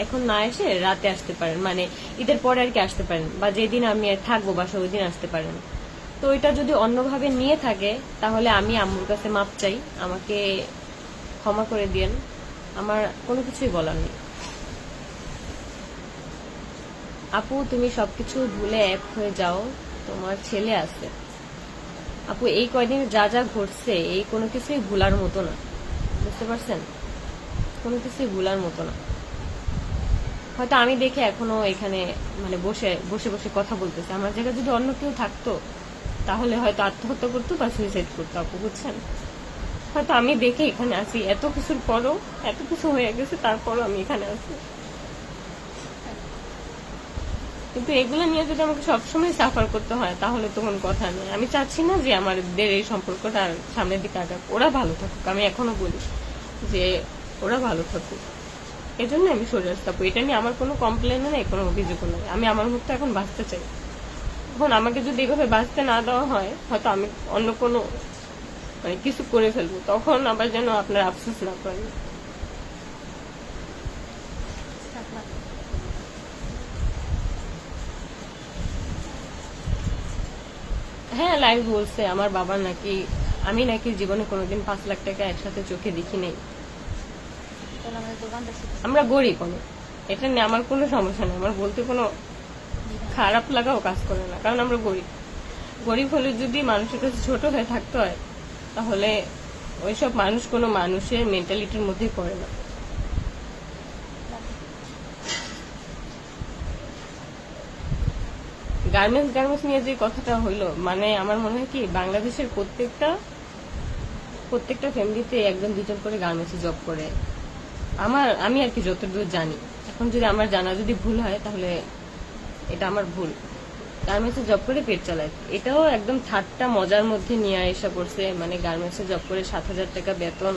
এখন না এসে রাতে আসতে পারেন। মানে ঈদের পরে আর কি আসতে পারেন বা যেদিন আমি থাকব বাসা ওই দিন আসতে পারেন। তো এটা যদি অন্যভাবে নিয়ে থাকে, তাহলে আমি আম্মুর কাছে মাপ চাই। আমাকে ক্ষমা করে দিয়েন। আমার কোনো কিছুই বলার নেই। আপু, তুমি সবকিছু ভুলে এক হয়ে যাও। তোমার ছেলে আছে। আপু, এই কয়দিন যা যা ঘটছে, এই কোনো কিছুই ভুলার মতো না। বুঝতে পারছেন? কোনো কিছুই ভুলার মতো না। হয়তো আমি দেখে এখনও এখানে মানে বসে বসে বসে কথা বলতেছে। আমার জায়গায় যদি অন্য কেউ থাকতো, তাহলে হয়তো আত্মহত্যা করতো বা সুইসাইড করতো, আপু, বুঝছেন? হয়তো আমি দেখে এখানে আছি। এত কিছুর পরও, এত কিছু হয়ে গেছে, তারপরও আমি এখানে আছি। কিন্তু এগুলো নিয়ে যদি আমাকে সবসময় সাফার করতে হয়, তাহলে তো কথা নেই। আমি চাচ্ছি না যে আমাদের এই সম্পর্কটা আর সামনের দিকে আগাক। ওরা ভালো থাকুক, আমি এখনও বলি যে ওরা ভালো থাকুক। এই জন্য আমি সরে আসতে এটা নিয়ে আমার কোনো কমপ্লেন নেই, কোনো অভিযোগও নেই। আমি আমার মতো এখন বাঁচতে চাই। এখন আমাকে যদি এভাবে বাঁচতে না দেওয়া হয়, হয়তো আমি অন্য কোনো মানে কিছু করে ফেলব। তখন আবার যেন আপনার আফসোস না করেন হ্যাঁ লাইভ বলছে, আমার বাবা নাকি, আমি নাকি জীবনে কোনোদিন পাঁচ লাখ টাকা একসাথে চোখে দেখি নাই আমরা গরিব অনেক। এটা নিয়ে আমার কোনো সমস্যা নেই। আমার বলতে কোনো খারাপ লাগাও কাজ করে না, কারণ আমরা গরিব। গরিব হলে যদি মানুষের কাছে ছোট হয়ে থাকতে হয়, তাহলে ওইসব মানুষ কোনো মানুষের মেন্টালিটির মধ্যেই পড়ে না। গার্মেন্টস গার্মেন্টস নিয়ে যে কথাটা হইল মানে আমার মনে হয় কি, বাংলাদেশের প্রত্যেকটা প্রত্যেকটা ফ্যামিলিতে একজন দুজন করে গার্মেন্টসে জব করে। আমার, আমি আর কি যতদূর জানি। এখন যদি আমার জানা যদি ভুল হয়, তাহলে এটা আমার ভুল। গার্মেন্টসে জব করে পেট চালায়। এটাও একদম ঠাট্টা মজার মধ্যে নিয়ে এসে পড়ছে। মানে গার্মেন্টসে জব করে সাত হাজার টাকা বেতন